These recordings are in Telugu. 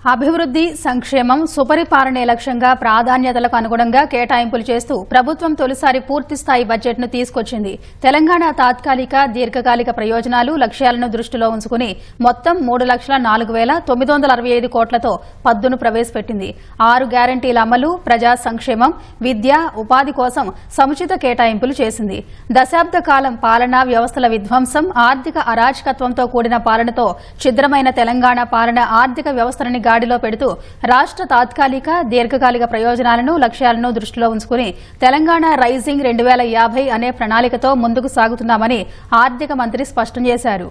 అభివృద్ధి సంక్షేమం సుపరిపాలనే లక్ష్యంగా ప్రాధాన్యతలకు అనుగుణంగా కేటాయింపులు చేస్తూ ప్రభుత్వం తొలిసారి పూర్తిస్థాయి బడ్జెట్ను తీసుకొచ్చింది. తెలంగాణ తాత్కాలిక దీర్ఘకాలిక ప్రయోజనాలు లక్ష్యాలను దృష్టిలో ఉంచుకుని మొత్తం మూడు లక్షల నాలుగు వేల తొమ్మిది వందల అరవై ఐదు కోట్లతో పద్దును ప్రవేశపెట్టింది. ఆరు గ్యారంటీల అమలు ప్రజా సంక్షేమం విద్య ఉపాధి కోసం సముచిత కేటాయింపులు చేసింది. దశాబ్ద కాలం పాలనా వ్యవస్థల విధ్వంసం ఆర్థిక అరాచకత్వంతో కూడిన పాలనతో ఛిద్రమైన తెలంగాణ పాలన ఆర్థిక వ్యవస్థలని గాడిలో పెడుతూ రాష్ట్ర తాత్కాలిక దీర్ఘకాలిక ప్రయోజనాలను లక్ష్యాలను దృష్టిలో ఉంచుకుని తెలంగాణ రైజింగ్ రెండు వేల యాభై అనే ప్రణాళికతో ముందుకు సాగుతున్నామని ఆర్థిక మంత్రి స్పష్టం చేశారు.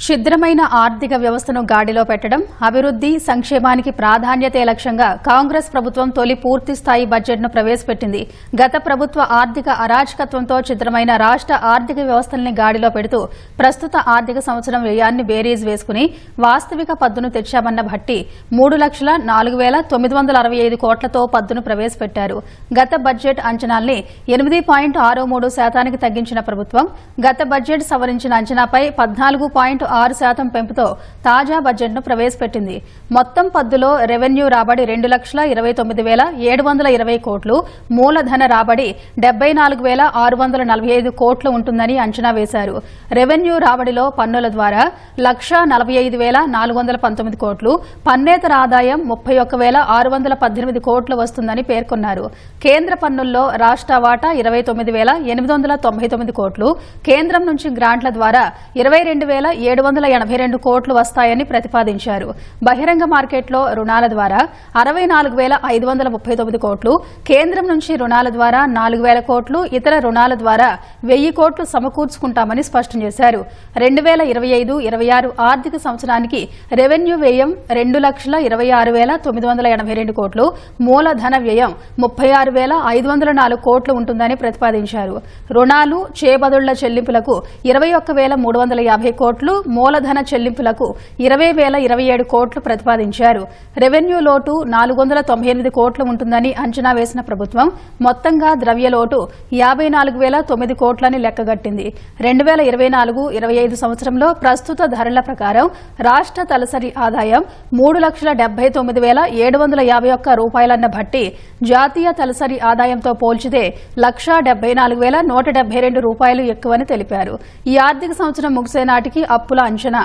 క్షుద్రమైన ఆర్థిక వ్యవస్థను గాడిలో పెట్టడం అభివృద్ధి సంక్షేమానికి ప్రాధాన్యతే లక్ష్యంగా కాంగ్రెస్ ప్రభుత్వం తొలి పూర్తిస్థాయి బడ్జెట్ను ప్రవేశపెట్టింది. గత ప్రభుత్వ ఆర్థిక అరాచకత్వంతో ఛిద్రమైన రాష్ట్ర ఆర్థిక వ్యవస్థల్ని గాడిలో పెడుతూ ప్రస్తుత ఆర్థిక సంవత్సరం వ్యయాన్ని బేరీజ్ వేసుకుని వాస్తవిక పద్దును తెచ్చామన్న భట్టి మూడు లక్షల నాలుగు వేల తొమ్మిది వందల అరవై ఐదు కోట్లతో పద్దును ప్రవేశపెట్టారు. గత బడ్జెట్ అంచనాల్ని ఎనిమిది పాయింట్ ఆరు మూడు శాతానికి తగ్గించిన ప్రభుత్వం గత బడ్జెట్ సవరించిన అంచనాపై పద్నాలుగు పాయింట్ ఆరు శాతం పెంపుతో తాజా బడ్జెట్ను ప్రవేశపెట్టింది. మొత్తం పద్దులో రెవెన్యూ రాబడి రెండు లక్షల ఇరవై తొమ్మిది వేల ఏడు వందల ఇరవై కోట్లు మూలధన రాబడి డెబ్బై నాలుగు వేల ఆరు వందల నలభై ఐదు కోట్లు ఉంటుందని అంచనా వేశారు. రెవెన్యూ రాబడిలో పన్నుల ద్వారా లక్ష నలభై ఐదు వేల నాలుగు వందల పంతొమ్మిది కోట్లు పన్నేతర ఆదాయం ముప్పై ఒక్క వేల ఆరు వందల పద్దెనిమిది కోట్లు వస్తుందని పేర్కొన్నారు. కేంద్ర పన్నుల్లో రాష్ట్ర వాటా ఇరవై తొమ్మిది వేల ఎనిమిది వందల తొంభై తొమ్మిది కోట్లు కేంద్రం నుంచి గ్రాంట్ల ద్వారా ఇరవై రెండు వేల ఏడు వందల ఎనభై రెండు కోట్లు వస్తాయని ప్రతిపాదించారు. బహిరంగ మార్కెట్లో రుణాల ద్వారా అరవై నాలుగు వేల ఐదు వందల ముప్పై తొమ్మిది కోట్లు కేంద్రం నుంచి రుణాల ద్వారా నాలుగు వేల కోట్లు ఇతర రుణాల ద్వారా వెయ్యి కోట్లు సమకూర్చుకుంటామని స్పష్టం చేశారు. రెండు వేల ఇరవై ఐదు ఇరవై ఆరు ఆర్థిక సంవత్సరానికి రెవెన్యూ వ్యయం రెండు లక్షల ఇరవై ఆరు వేల తొమ్మిది వందల ఎనభై రెండు కోట్లు మూలధన వ్యయం ముప్పై ఆరు వేల ఐదు వందల నాలుగు కోట్లు ఉంటుందని ప్రతిపాదించారు. రుణాలు చేబదుళ్ళ చెల్లింపులకు ఇరవై ఒక్క వేల మూడు వందల యాభై కోట్లు మూలధన చెల్లింపులకు ఇరవై వేల ఇరవై ఏడు కోట్లు ప్రతిపాదించారు. రెవెన్యూ లోటు నాలుగు వందల తొంభై ఎనిమిది కోట్లు ఉంటుందని అంచనా వేసిన ప్రభుత్వం మొత్తంగా ద్రవ్య లోటు యాభై నాలుగు వేల తొమ్మిది కోట్లని లెక్కగట్టింది. రెండు వేల ఇరవై నాలుగు ఇరవై ఐదు సంవత్సరంలో ప్రస్తుత ధరల ప్రకారం రాష్ట్ర తలసరి ఆదాయం మూడు లక్షల డెబ్బై తొమ్మిది వేల ఏడు వందల యాభై ఒక్క రూపాయలన్న బట్టి జాతీయ తలసరి ఆదాయంతో పోల్చితే లక్షా డెబ్బై నాలుగు వేల నూట డెబ్బై రెండు రూపాయలు ఎక్కువని తెలిపారు. ఈ ఆర్థిక సంవత్సరం ముగిసే నాటికి అప్పుల అంచనా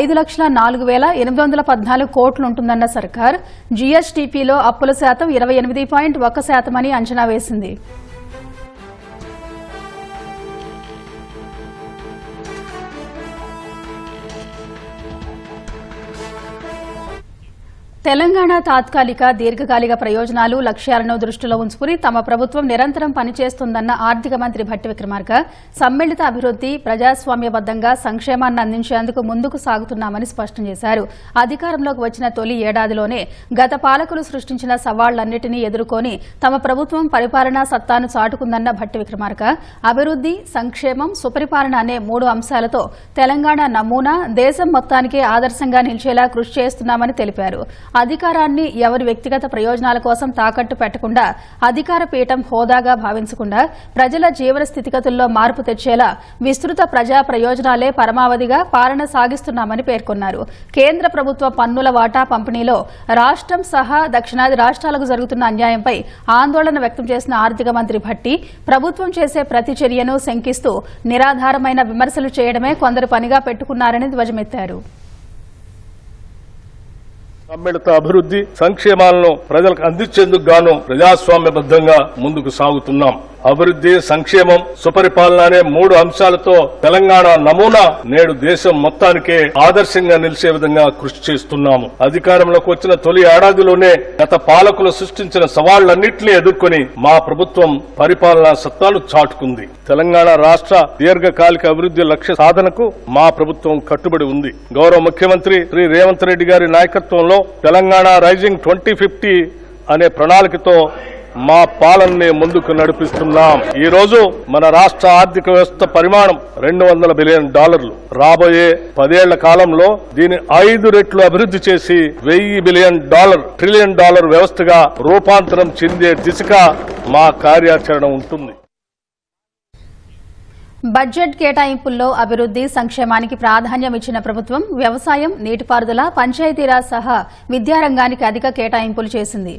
ఐదు లక్షల నాలుగు వేల ఎనిమిది వందల పద్నాలుగు కోట్లుంటుందన్న సర్కార్. జీఎస్టీపీలో అప్పుల శాతం ఇరవై ఎనిమిది పాయింట్ ఒక్క శాతమని అంచనా వేసింది. తెలంగాణ తాత్కాలిక దీర్ఘకాలిక ప్రయోజనాలు లక్ష్యాలను దృష్టిలో ఉంచుకుని తమ ప్రభుత్వం నిరంతరం పనిచేస్తుందన్న ఆర్థిక మంత్రి భట్టి విక్రమార్క సమ్మిళిత అభివృద్ది ప్రజాస్వామ్యబద్దంగా సంక్షేమాన్ని అందించేందుకు ముందుకు సాగుతున్నామని స్పష్టం చేశారు. అధికారంలోకి వచ్చిన తొలి ఏడాదిలోనే గత పాలకులు సృష్టించిన సవాళ్ళన్నింటినీ ఎదుర్కొని తమ ప్రభుత్వం పరిపాలనా సత్తాను చాటుకుందన్న భట్టి విక్రమార్క అభివృద్ది సంక్షేమం సుపరిపాలన అనే మూడు అంశాలతో తెలంగాణ నమూనా దేశం మొత్తానికే ఆదర్శంగా నిలిచేలా కృషి చేస్తున్నామని తెలిపారు. అధికారాన్ని ఎవరి వ్యక్తిగత ప్రయోజనాల కోసం తాకట్టు పెట్టకుండా అధికార పీఠం హోదాగా భావించకుండా ప్రజల జీవన స్థితిగతుల్లో మార్పు తెచ్చేలా విస్తృత ప్రజా ప్రయోజనాలే పరమావధిగా పాలన సాగిస్తున్నామని పేర్కొన్నారు. కేంద్ర ప్రభుత్వ పన్నుల వాటా పంపిణీలో రాష్ట్రం సహా దక్షిణాది రాష్ట్రాలకు జరుగుతున్న అన్యాయంపై ఆందోళన వ్యక్తం చేసిన ఆర్థిక మంత్రి భట్టి ప్రభుత్వం చేసే ప్రతి చర్యను శంకిస్తూ నిరాధారమైన విమర్శలు చేయడమే కొందరు పనిగా పెట్టుకున్నారని ధ్వజమెత్తారు. సమ్మిళిత అభివృద్ధి సంక్షేమాలను ప్రజలకు అందించేందుకు గాను ప్రజాస్వామ్యబద్ధంగా ముందుకు సాగుతున్నాం. అభివృద్ధి సంక్షేమం సుపరిపాలన అనే మూడు అంశాలతో తెలంగాణ నమూనా నేడు దేశం మొత్తానికే ఆదర్శంగా నిలిచే విధంగా కృషి చేస్తున్నాము. అధికారంలోకి వచ్చిన తొలి ఏడాదిలోనే గత పాలకులు సృష్టించిన సవాళ్ళన్నింటినీ ఎదుర్కొని మా ప్రభుత్వం పరిపాలనా సత్తాలు చాటుకుంది. తెలంగాణ రాష్ట్ర దీర్ఘకాలిక అభివృద్ధి లక్ష్య సాధనకు మా ప్రభుత్వం కట్టుబడి ఉంది. గౌరవ ముఖ్యమంత్రి శ్రీ రేవంత్ రెడ్డి గారి నాయకత్వంలో తెలంగాణ రైజింగ్ ట్వంటీ ఫిఫ్టీ అనే ప్రణాళికతో మా పాలనని ముందుకు నడిపిస్తున్నాం. ఈ రోజు మన రాష్ట్ర ఆర్థిక వ్యవస్థ పరిమాణం రెండు వందల బిలియన్ డాలర్లు. రాబోయే పదేళ్ళ కాలంలో దీని ఐదు రెట్లు అభివృద్ధి చేసి వెయ్యి బిలియన్ డాలర్ ట్రిలియన్ డాలర్ వ్యవస్థగా రూపాంతరం చెందే దిశగా మా కార్యాచరణ ఉంటుంది. బడ్జెట్ కేటాయింపుల్లో అభివృద్ది సంక్షేమానికి ప్రాధాన్యం ఇచ్చిన ప్రభుత్వం వ్యవసాయం నీటిపారుదల పంచాయతీరాజ్ సహా విద్యారంగానికి అధిక కేటాయింపులు చేసింది.